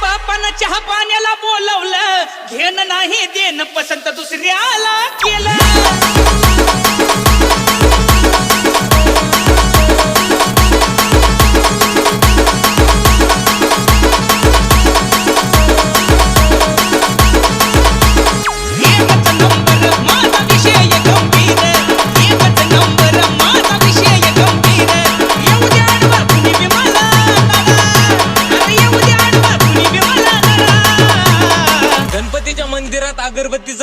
बापान चहा पाण्याला बोलवलं. घेण नाही देणं पसंत दुसऱ्याला केलं.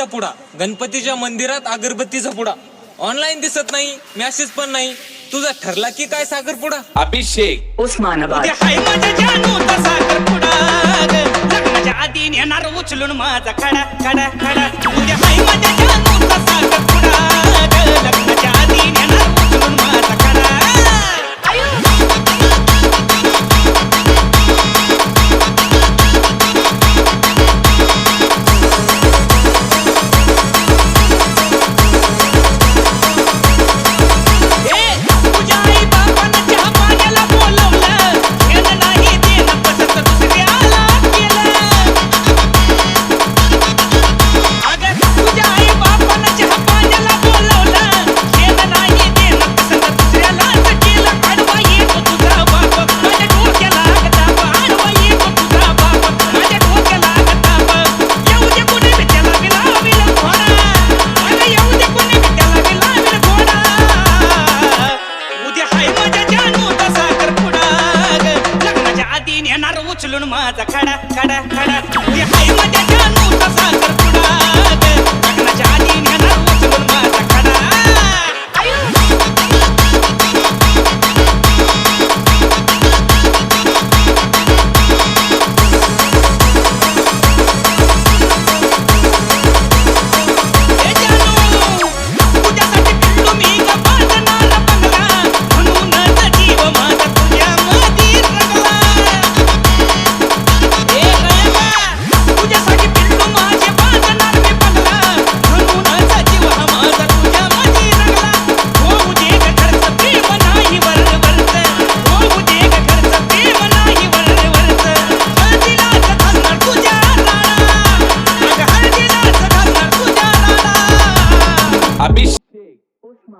पुडा गणपतीच्या मंदिरात अगरबत्तीचा पुडा ऑनलाईन दिसत नाही मॅसेज पण नाही. तुझा ठरला की काय साखरपुडा अभिषेक. उस्मानाबाद. आधी उचलून माझा खडा खडा खडा घेणार उचलून माझा खडा खडा खडा हाय माझ्या जानूचा साखर पुडा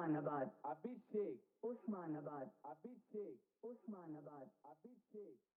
उस्मानाबाद। अभिषेक। उस्मानाबाद। अभिषेक। उस्मानाबाद। अभिषेक।